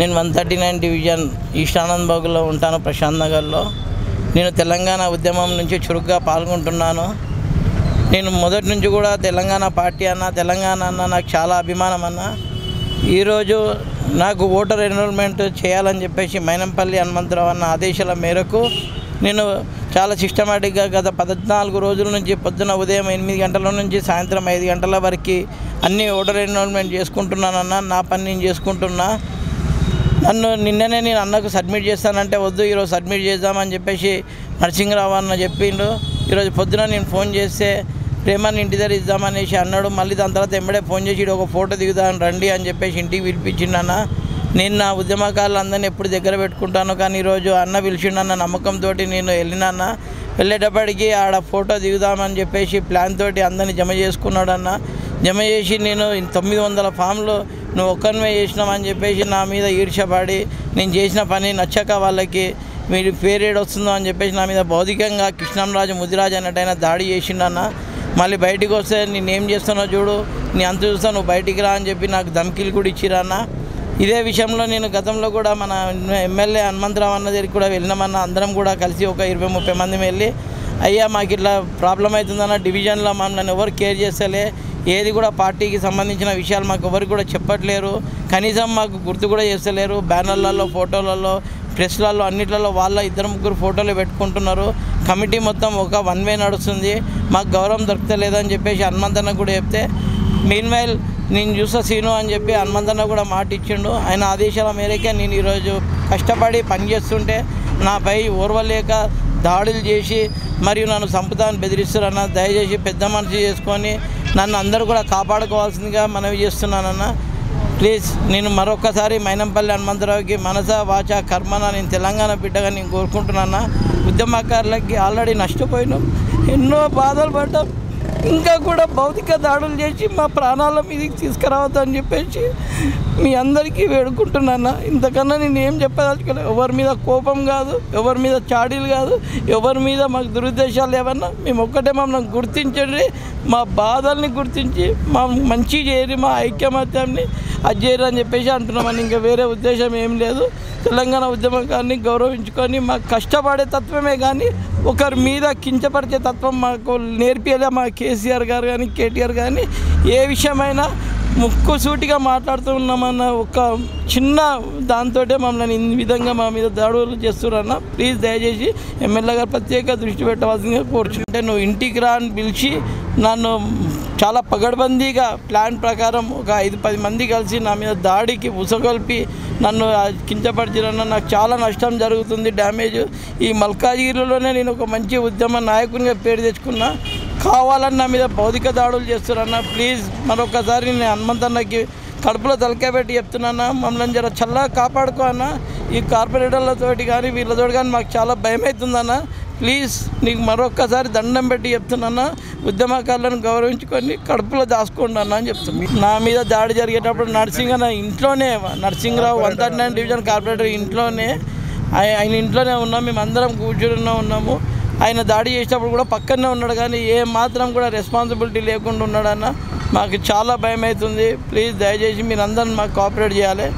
నేను one thirty nine division Eshanand బాగులో ఉంటాను ప్రశాంత్ నగర్లో. నేను తెలంగాణ ఉద్యమం నుంచి చురుగ్గా పాల్గొంటున్నాను. నేను మొదటి నుంచి కూడా తెలంగాణ పార్టీ అన్న తెలంగాణ అన్న నాకు చాలా అభిమానం అన్న. ఈరోజు నాకు ఓటర్ ఎన్రోల్మెంట్ చేయాలని చెప్పేసి మైనంపల్లి హనుమంతరావు అన్న ఆదేశాల మేరకు నేను చాలా సిస్టమేటిక్గా గత పద్నాలుగు రోజుల నుంచి పొద్దున ఉదయం ఎనిమిది గంటల నుంచి సాయంత్రం ఐదు గంటల వరకు అన్ని ఓటర్ ఎన్రోల్మెంట్ చేసుకుంటున్నానన్న నా పని నేను చేసుకుంటున్నా. నన్ను నిన్ననే నేను అన్నకు సబ్మిట్ చేస్తానంటే వద్దు ఈరోజు సబ్మిట్ చేద్దామని చెప్పేసి నరసింహరావు అన్న చెప్పిండు. ఈరోజు పొద్దున నేను ఫోన్ చేస్తే ప్రేమని ఇంటి దగ్గర ఇద్దామనేసి అన్నాడు. మళ్ళీ దాని తర్వాత ఎంబడే ఫోన్ చేసి "ఈడ ఒక ఫోటో దిగుదాం రండి అని చెప్పేసి ఇంటికి పిలిపించిండన్న నేను నా ఉద్యమకారులందరినీ ఎప్పుడు దగ్గర పెట్టుకుంటాను కానీ ఈరోజు అన్న పిలిచిండన్న నమ్మకంతో నేను వెళ్ళినాన్న వెళ్ళేటప్పటికి ఆడ ఫోటో దిగుదామని చెప్పేసి ప్లాన్ తోటి అందరిని జమ చేసుకున్నాడన్న జమ చేసి నేను తొమ్మిది వందల ఫామ్లు నువ్వు ఒక్కరివే చేసినావని చెప్పేసి నా మీద ఈర్షపడి నేను చేసిన పని నచ్చక వాళ్ళకి మీరు పేరేడు వస్తుందో అని చెప్పేసి నా మీద భౌతికంగా కృష్ణంరాజు ముదిరాజు అన్నట్టయినా దాడి చేసిండన్న. మళ్ళీ బయటికి వస్తే నేను ఏం చూడు నీ అంత చూస్తా నువ్వు బయటికి రా అని చెప్పి నాకు ధమ్కీలు కూడా ఇచ్చిరన్న. ఇదే విషయంలో నేను గతంలో కూడా మన ఎమ్మెల్యే హనుమంతరావు అన్న దగ్గరికి కూడా వెళ్ళినామన్న. అందరం కూడా కలిసి ఒక ఇరవై ముప్పై మంది వెళ్ళి అయ్యా మాకు ఇట్లా ప్రాబ్లం అవుతుందన్న డివిజన్లో మమ్మల్ని ఎవరు కేర్ చేస్తలే ఏది కూడా పార్టీకి సంబంధించిన విషయాలు మాకు ఎవరికి కూడా చెప్పట్లేరు. కనీసం మాకు గుర్తు కూడా చేస్తలేరు. బ్యానర్లలో ఫోటోలలో ప్రెస్లలో అన్నిట్లలో వాళ్ళ ఇద్దరు ముగ్గురు ఫోటోలు పెట్టుకుంటున్నారు. కమిటీ మొత్తం ఒక వన్ వే నడుస్తుంది. మాకు గౌరవం దొరకలేదని చెప్పేసి హనుమంతన్న కూడా చెప్తే మీన్ నేను చూసా సీను అని చెప్పి హనుమంతన్న కూడా మాట ఇచ్చిండు. ఆయన ఆదేశాల మేరకే నేను ఈరోజు కష్టపడి పనిచేస్తుంటే నాపై ఓర్వలేక దాడులు చేసి మరియు నన్ను సంపుతాన్ని బెదిరిస్తారన్న దయచేసి పెద్ద మనిషి చేసుకొని నన్ను అందరూ కూడా కాపాడుకోవాల్సిందిగా మనవి చేస్తున్నానన్న. ప్లీజ్ నేను మరొకసారి మైనంపల్లి హనుమంతరావుకి మనస వాచ కర్మన నేను తెలంగాణ బిడ్డగా నేను కోరుకుంటున్నాను ఉద్యమకారులకి ఆల్రెడీ నష్టపోయినాం. ఎన్నో బాధలు పడ్డాం. ఇంకా కూడా భౌతిక దాడులు చేసి మా ప్రాణాల మీదకి తీసుకురావద్దని చెప్పేసి మీ అందరికీ వేడుకుంటున్నాను. ఇంతకన్నా నేను ఏం చెప్పదలుచుకోలేదు. ఎవరి మీద కోపం కాదు ఎవరి మీద చాడీలు కాదు ఎవరి మీద మాకు దురుద్దేశాలు ఏమన్నా మేము ఒక్కటే మమ్మల్ని గుర్తించండి. మా బాధల్ని గుర్తించి మా మంచి చేయరి మా ఐక్యమత్యాన్ని అది చేయరు అని చెప్పేసి అంటున్నామని ఇంకా వేరే ఉద్దేశం ఏం లేదు. తెలంగాణ ఉద్యమకాన్ని గౌరవించుకొని మాకు కష్టపడే తత్వమే కానీ ఒకరి మీద కించపరిచే తత్వం మాకు నేర్పియలే మా కేసీఆర్ గారు కానీ కేటీఆర్ కానీ ఏ విషయమైనా ముక్కు సూటిగా మాట్లాడుతూ ఉన్నామన్న ఒక చిన్న దాంతో మమ్మల్ని ఈ విధంగా మా మీద దాడులు చేస్తున్నారన్న ప్లీజ్ దయచేసి ఎమ్మెల్యే గారు ప్రత్యేక దృష్టి పెట్టవలసిందిగా కోరుచుంటే నువ్వు ఇంటికి రా అని పిలిచి నన్ను చాలా పగడ్బందీగా ప్లాన్ ప్రకారం ఒక ఐదు పది మంది కలిసి నా మీద దాడికి ఉసగొల్పి నన్ను కించపరిచిరన్న నాకు చాలా నష్టం జరుగుతుంది. డ్యామేజ్ ఈ మల్కాజిగిరిలోనే నేను ఒక మంచి ఉద్యమ నాయకునిగా పేరు తెచ్చుకున్నా. కావాలని నా మీద భౌతిక దాడులు చేస్తున్నారన్న ప్లీజ్ మరొకసారి నేను హనుమంతన్నకి కడుపులో తలకాయబెట్టి చెప్తున్నాను మమ్మల్ని జర చల్లగా కాపాడుకో అన్న ఈ కార్పొరేటర్లతోటి కానీ వీళ్ళతోటి కానీ మాకు చాలా భయం అవుతుందన్న ప్లీజ్ నీకు మరొక్కసారి దండం పెట్టి చెప్తున్నాను ఉద్యమకారులను గౌరవించుకొని కడుపులో దాచుకోండి అన్న అని చెప్తున్నాను నా మీద దాడి జరిగేటప్పుడు నర్సింగ్ అన్న ఇంట్లోనే Narsingrao one thirty nine division corporator ఇంట్లోనే ఆయన ఇంట్లోనే ఉన్నాం మేము అందరం కూర్చుని ఉన్నాము. ఆయన దాడి చేసేటప్పుడు కూడా పక్కనే ఉన్నాడు కానీ ఏ మాత్రం కూడా రెస్పాన్సిబిలిటీ లేకుండా ఉన్నాడన్న మాకు చాలా భయం అవుతుంది ప్లీజ్ దయచేసి మీరు అందరిని మాకు కోఆపరేట్ చేయాలి.